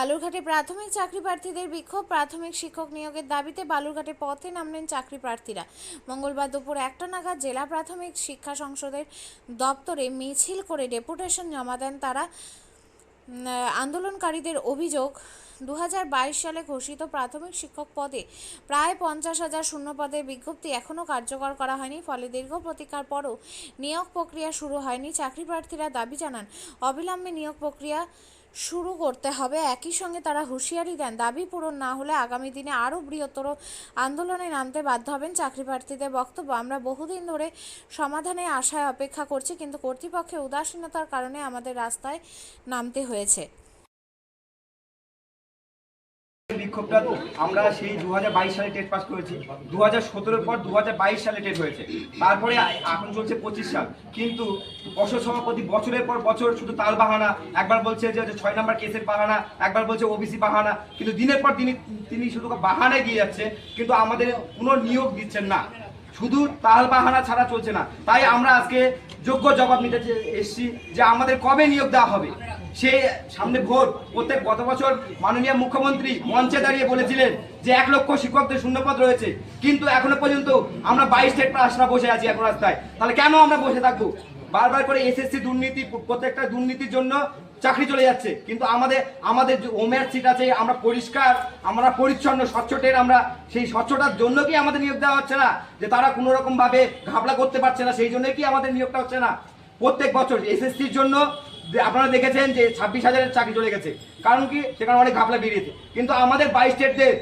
বালুরঘাটে প্রাথমিক চাকরি প্রার্থীদের বিক্ষোভ। প্রাথমিক শিক্ষক নিয়োগের দাবিতে বালুরঘাটে পথে নামলেন চাকরি প্রার্থীরা। মঙ্গলবার দুপুর একটা নাগাদ জেলা প্রাথমিক শিক্ষা সংসদের দপ্তরে মিছিল করে ডেপুটেশন জমা দেন তারা। আন্দোলনকারীদের অভিযোগ দু হাজার বাইশ সালে ঘোষিত প্রাথমিক শিক্ষক পদে প্রায় পঞ্চাশ হাজার শূন্য পদের বিজ্ঞপ্তি এখনও কার্যকর করা হয়নি। ফলে দীর্ঘ প্রতীক্ষার পরও নিয়োগ প্রক্রিয়া শুরু হয়নি। চাকরি প্রার্থীরা দাবি জানান, অবিলম্বে নিয়োগ প্রক্রিয়া শুরু করতে হবে। একই সঙ্গে তারা হুঁশিয়ারি দেন, দাবি পূরণ না হলে আগামী দিনে আরও বৃহত্তর আন্দোলনে নামতে বাধ্য হবেন চাকরি প্রার্থীদের বক্তব্য। আমরা বহুদিন ধরে সমাধানে আশায় অপেক্ষা করছি, কিন্তু কর্তৃপক্ষের উদাসীনতার কারণে আমাদের রাস্তায় নামতে হয়েছে। বিক্ষোভটা আমরা সেই দুহাজার বাইশ সালে টেট পাস করেছি। দু হাজার পর দু হাজার বাইশ সালে টেট হয়েছে। তারপরে এখন চলছে পঁচিশ সাল। কিন্তু অসর সভাপতি বছরের পর বছর শুধু তাল বাহানা। একবার বলছে যে ছয় নম্বর কেসের বাহানা, একবার বলছে ওবিসি বাহানা। কিন্তু দিনের পর তিনি তিনি শুধু বাহানায় গিয়ে যাচ্ছে, কিন্তু আমাদের কোনো নিয়োগ দিচ্ছেন না। শুধু তাল বাহানা ছাড়া চলছে না। তাই আমরা আজকে যোগ্য জবাব নিতে এসছি যে আমাদের কবে নিয়োগ দেওয়া হবে, সে সামনে ভোট। প্রত্যেক গত বছর মাননীয় মুখ্যমন্ত্রী মঞ্চে দাঁড়িয়ে বলেছিলেন যে এক লক্ষ শিক্ষকদের শূন্যপদ রয়েছে। কিন্তু এখনও পর্যন্ত আমরা বাইশ স্টেট প্রাসরা বসে আছি এখন রাস্তায়। তাহলে কেন আমরা বসে থাকব? বারবার করে এসএসসি দুর্নীতি, প্রত্যেকটা দুর্নীতির জন্য চাকরি চলে যাচ্ছে। কিন্তু আমাদের আমাদের ওমের সিট আছে, আমরা পরিষ্কার, আমরা পরিচ্ছন্ন স্বচ্ছটের আমরা, সেই স্বচ্ছটার জন্য কি আমাদের নিয়োগ দেওয়া হচ্ছে না? যে তারা কোনো রকম ভাবে ঘাপলা করতে পারছে না, সেই জন্যই কি আমাদের নিয়োগটা হচ্ছে না? প্রত্যেক বছর এসএসসির জন্য আপনারা দেখেছেন যে ছাব্বিশ হাজারের চাকরি চলে গেছে। কারণ কি? সেখানে অনেক ঘাপলা বেরিয়েছে। কিন্তু আমাদের বাইশ স্টেটদের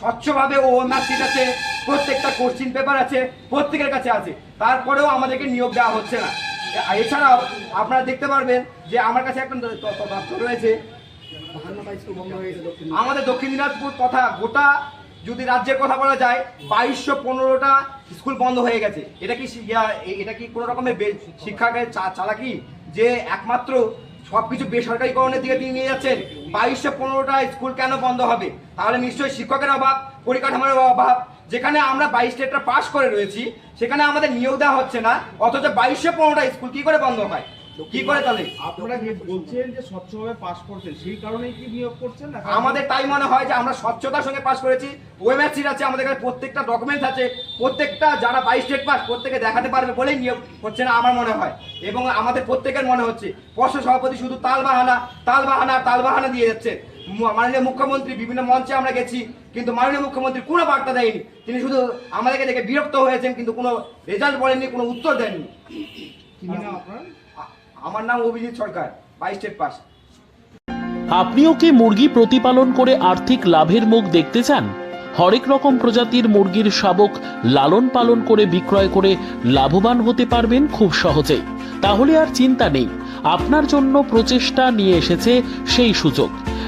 স্বচ্ছভাবে ও সিট আছে, প্রত্যেকটা কোশ্চিন পেপার আছে, প্রত্যেকের কাছে আছে। তারপরেও আমাদেরকে নিয়োগ দেওয়া হচ্ছে না। এছাড়াও আপনারা দেখতে পারবেন যে আমার কাছে একটা তথ্য রয়েছে। আমাদের দক্ষিণ দিনাজপুর তথা গোটা যদি রাজ্যের কথা বলা যায়, বাইশশো পনেরোটা স্কুল বন্ধ হয়ে গেছে। এটা কি এটা কি কোনো রকমের শিক্ষাকে চালাকি? যে একমাত্র সবকিছু বেসরকারিকরণের দিকে তিনি নিয়ে যাচ্ছেন, বাইশশো পনেরোটা স্কুল কেন বন্ধ হবে? তাহলে নিশ্চয়ই শিক্ষকের অভাব, পরিকাঠামোর অভাব যেখানে আমরা বাইশ স্টেটটা পাস করে রয়েছি সেখানে আমাদের নিয়োগ দেওয়া হচ্ছে না অথচ বাইশশো পনেরোটা স্কুল কি করে বন্ধ হয়? কি করে তাহলে? আপনারা বলছেন যে স্বচ্ছভাবে পাস করছেন সেই কারণেই কি নিয়োগ করছেন না? আমাদের তাই মনে হয় যে আমরা স্বচ্ছতার সঙ্গে পাস করেছি ওএমএস সিট আছে আমাদের কাছে প্রত্যেকটা ডকুমেন্টস আছে প্রত্যেকটা যারা বাইশ স্টেট পাস প্রত্যেকে দেখাতে পারবে বলেই নিয়োগ হচ্ছে না আমার মনে হয়। এবং আমাদের প্রত্যেকের মনে হচ্ছে পর্ষদ সভাপতি শুধু তাল বাহানা তাল বাহানা তাল বাহানা দিয়ে যাচ্ছে। মাননীয় মুখ্যমন্ত্রী বিভিন্ন মঞ্চে আমরা গেছি কিন্তু মাননীয় মুখ্যমন্ত্রী কোনো বার্তা দেয়নি। তিনি শুধু আমাদেরকে দেখে বিরক্ত হয়েছেন কিন্তু কোনো রেজাল্ট বলেননি কোনো উত্তর দেননি। আমার নাম অভিজিৎ সরকার বাইশ স্টেট পাস। আপনিও কি মুরগি প্রতিপালন করে আর্থিক লাভের মুখ দেখতে চান? হরেক রকম প্রজাতির মুরগির শাবক লালন পালন করে বিক্রয় করে লাভবান হতে পারবেন খুব সহজেই। তাহলে আর চিন্তা নেই আপনার জন্য প্রচেষ্টা নিয়ে এসেছে সেই সুযোগ।